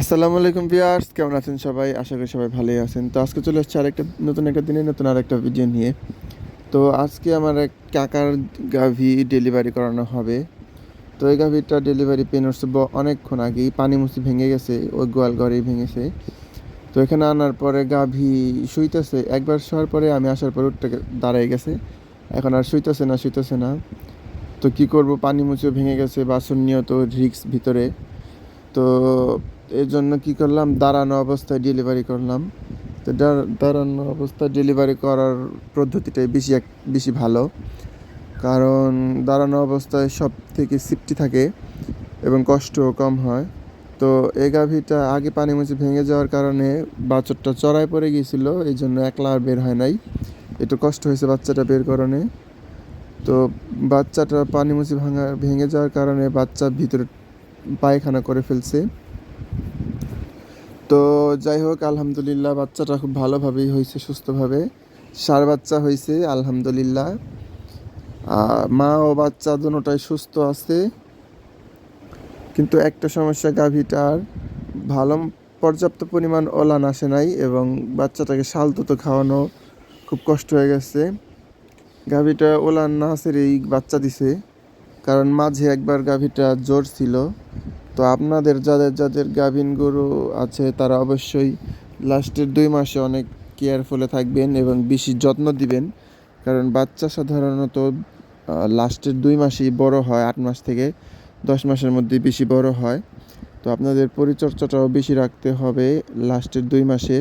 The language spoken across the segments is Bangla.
আসসালামু আলাইকুম ভিউয়ার্স, কেমন আছেন সবাই? আশা করি সবাই ভালোই আছেন। তো আজকে চলে এসেছে আরেকটা নতুন একটা দিনে, নতুন আরেকটা ভিডিও নিয়ে। তো আজকে আমার এক কাকার গাভি ডেলিভারি করানো হবে। তো এই গাভিটা ডেলিভারি পেন হচ্ছে অনেকক্ষণ আগেই। পানি মুসি ভেঙে গেছে, ওই গোয়াল ঘরেই ভেঙেছে। তো এখানে আনার পরে গাভি শুইতেছে। একবার শোয়ার পরে আমি আসার পরে উঠতে দাঁড়াই গেছে। এখন আর শুইতেছে না শুইতেছে না। তো কি করব? পানি মুছিও ভেঙে গেছে, বাসন নিয়েও তো রিক্স ভিতরে। তো এর জন্য কি করলাম? দাঁড়ানো অবস্থায় ডেলিভারি করলাম। তো দাঁড়ানো অবস্থায় ডেলিভারি করার পদ্ধতিটাই বেশি এক, বেশি ভালো। কারণ দাঁড়ানো অবস্থায় সব থেকে সিফটি থাকে এবং কষ্টও কম হয়। তো এই গাভিটা আগে পানি মুছে ভেঙে যাওয়ার কারণে বাছরটা চড়ায় পড়ে গিয়েছিল এই জন্য একলা আর বের হয় নাই। একটু কষ্ট হয়েছে বাচ্চাটা বের করণে তো বাচ্চাটা পানি মুছে ভাঙা, ভেঙে যাওয়ার কারণে বাচ্চা ভিতরে পায়খানা করে ফেলছে। তো যাই হোক, আলহামদুলিল্লাহ বাচ্চাটা খুব ভালোভাবেই হয়েছে, সুস্থভাবে। সার বাচ্চা হয়েছে, আলহামদুলিল্লাহ। মা ও বাচ্চা দুটোটাই সুস্থ আছে। কিন্তু একটা সমস্যা, গাভীটার ভালো পর্যাপ্ত পরিমাণ ওলান আসে নাই এবং বাচ্চাটাকে শালতুতো খাওয়ানো খুব কষ্ট হয়ে গেছে। গাভীটা ওলান না এই বাচ্চা দিছে, কারণ মাঝে একবার গাভীটা জ্বর ছিল। তো আপনাদের যাদের যাদের গাভিন গরু আছে, তারা অবশ্যই লাস্টের দুই মাসে অনেক কেয়ারফুলে থাকবেন এবং বেশি যত্ন দিবেন। কারণ বাচ্চা সাধারণত লাস্টের দুই মাসেই বড় হয়, আট মাস থেকে দশ মাসের মধ্যে বেশি বড় হয়। তো আপনাদের পরিচর্যাটাও বেশি রাখতে হবে লাস্টের দুই মাসে।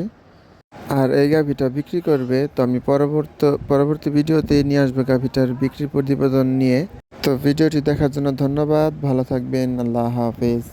আর এই গাভিটা বিক্রি করবে, তো আমি পরবর্তী পরবর্তী ভিডিওতে নিয়ে আসব গাভিটার বিক্রি প্রতিবেদন নিয়ে। তো ভিডিওটি দেখার জন্য ধন্যবাদ ভালো থাকবেন আল্লাহ হাফেজ।